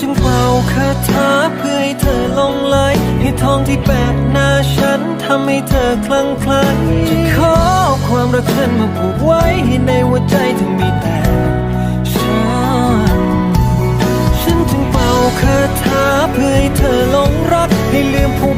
จึงเป่าคาถาเพื่อให้เธอหลงไหลให้ทองที่แปดหน้าฉันทำให้เธอคลั่งไคล้จะขอความรักฉันมาผูกไว้ให้ในหัวใจเธอมีแต่ฉันฉันจึงเป่าคาถาเพื่อให้เธอหลงรักให้ลืมผู้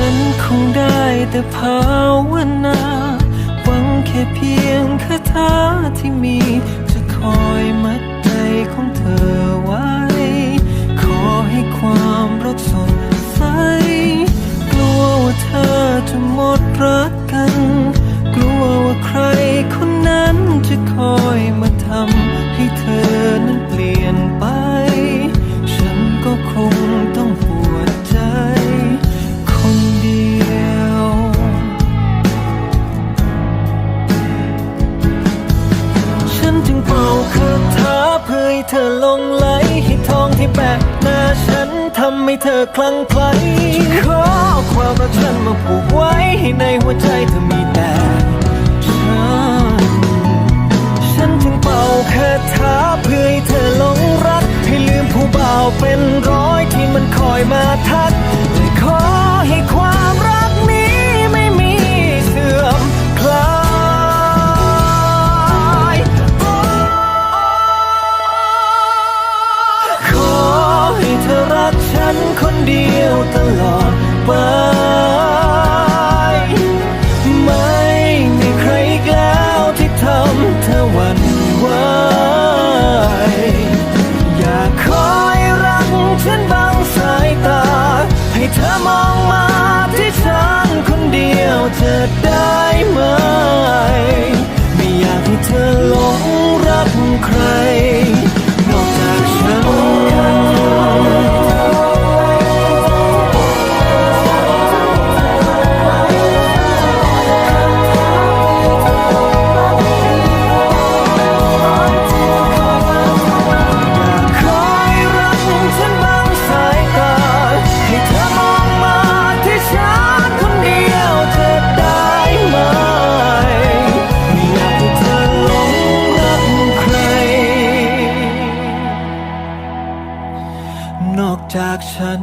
ฉันคงได้แต่ภาวนา หวังแค่เพียงคาถาที่มี จะคอยมัดใจของเธอไว้ ขอให้ความรักสดใส กลัวว่าเธอจะหมดรักกัน กลัวว่าใครคนนั้นจะคอยมา เพื่อให้เธอลงไหลให้ทองที่แปะหน้าฉันทำให้เธอคลั่งไคล้ขอความรักฉันมาผูกไว้ให้ในหัวใจเธอมีแต่ฉันฉันถึงเป่าคาถาเพื่อให้เธอหลงรัก ให้ลืมผู้บ่าวเป็นร้อยที่มันคอยมาทัก ยวตลอดไป ไม่มีใครอีกแล้วที่ทำเธอหวั่นไหวอยากคอยรักฉันบางสายตา ให้เธอมองมาที่ฉันคนเดียวจะได้ไหม จากฉัน